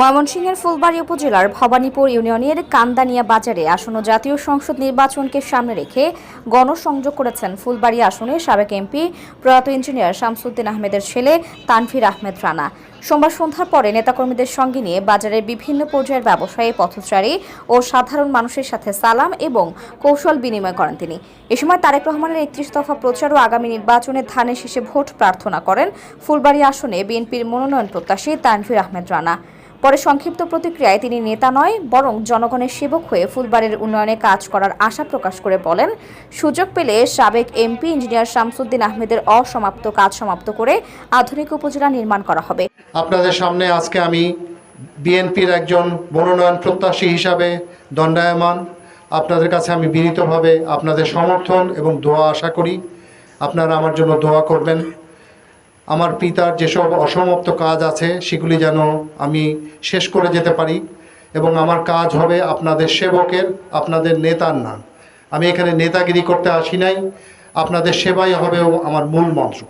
ময়মনসিংহের ফুলবাড়ী উপজেলার ভবানীপুর ইউনিয়নের কান্দানিয়া বাজারে আসন্ন জাতীয় সংসদ নির্বাচনকে সামনে রেখে গণসংযোগ করেছেন ফুলবাড়ী আসনে সাবেক এমপি প্রয়াত ইঞ্জিনিয়ার শামসুদ্দিন আহমেদের ছেলে তানভীর আহমেদ রানা। সোমবার সন্ধ্যার পরে নেতাকর্মীদের সঙ্গে নিয়ে বাজারের বিভিন্ন পর্যায়ের ব্যবসায়ী, পথচারী ও সাধারণ মানুষের সাথে সালাম এবং কৌশল বিনিময় করেন তিনি। এ সময় তারেক রহমানের একত্রিশ দফা প্রচার ও আগামী নির্বাচনে ধানের শেষে ভোট প্রার্থনা করেন ফুলবাড়ী আসনে বিএনপির মনোনয়ন প্রত্যাশী তানভীর আহমেদ রানা। পরে সংক্ষিপ্ত প্রতিক্রিয়ায় তিনি নেতা নয়, বরং জনগণের সেবক হয়ে ফুলবাড়ির উন্নয়নে কাজ করার আশা প্রকাশ করে বলেন। সুযোগ পেলে সাবেক এমপি ইঞ্জিনিয়ার শামসুদ্দিন আহমেদের অসমাপ্ত কাজ সমাপ্ত করে আধুনিক উপজেলা নির্মাণ করা হবে। আপনাদের সামনে আজকে আমি বিএনপির একজন মনোনয়ন প্রত্যাশী হিসাবে দণ্ডায়মান। আপনাদের কাছে আমি বিনীতভাবে আপনাদের সমর্থন এবং দোয়া আশা করি। আপনারা আমার জন্য দোয়া করবেন। আমার পিতার যেসব অসমাপ্ত কাজ আছে, সেগুলি যেন আমি শেষ করে যেতে পারি এবং আমার কাজ হবে আপনাদের সেবকের, আপনাদের নেতার নাম। আমি এখানে নেতাগিরি করতে আসি নাই। আপনাদের সেবাই হবে আমার মূল মন্ত্র।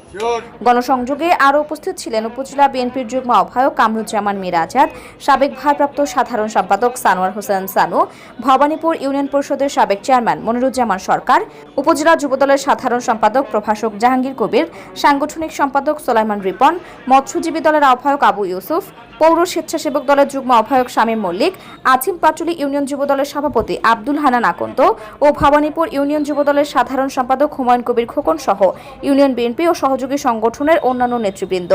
গণসংযোগে আরও উপস্থিত ছিলেন উপজেলা বিএনপির যুগ্ম আহ্বায়ক কামরুজ্জামান মীর আজাদ সাবেক ভারপ্রাপ্ত সাধারণ সম্পাদক সানোয়ার হোসেন সানু, ভবানীপুর ইউনিয়ন পরিষদের সাবেক চেয়ারম্যান মনিরুজ্জামান সরকার, উপজেলা যুবদলের সাধারণ সম্পাদক প্রভাষক জাহাঙ্গীর কবির, সাংগঠনিক সম্পাদক সোলাইমান রিপন, মৎস্যজীবী দলের আহ্বায়ক আবু ইউসুফ, পৌর স্বেচ্ছাসেবক দলের যুগ্ম আহ্বায়ক শামীম মল্লিক আছিম পাটুলি ইউনিয়ন যুবদলের সভাপতি আব্দুল হানান আকন্ত ও ভবানীপুর ইউনিয়ন যুবদলের সাধারণ সম্পাদক হুমায়ুন কবির খোকন সহ ইউনিয়ন বিএনপি ও সহযোগী সংগঠনের অন্যান্য নেতৃবৃন্দ।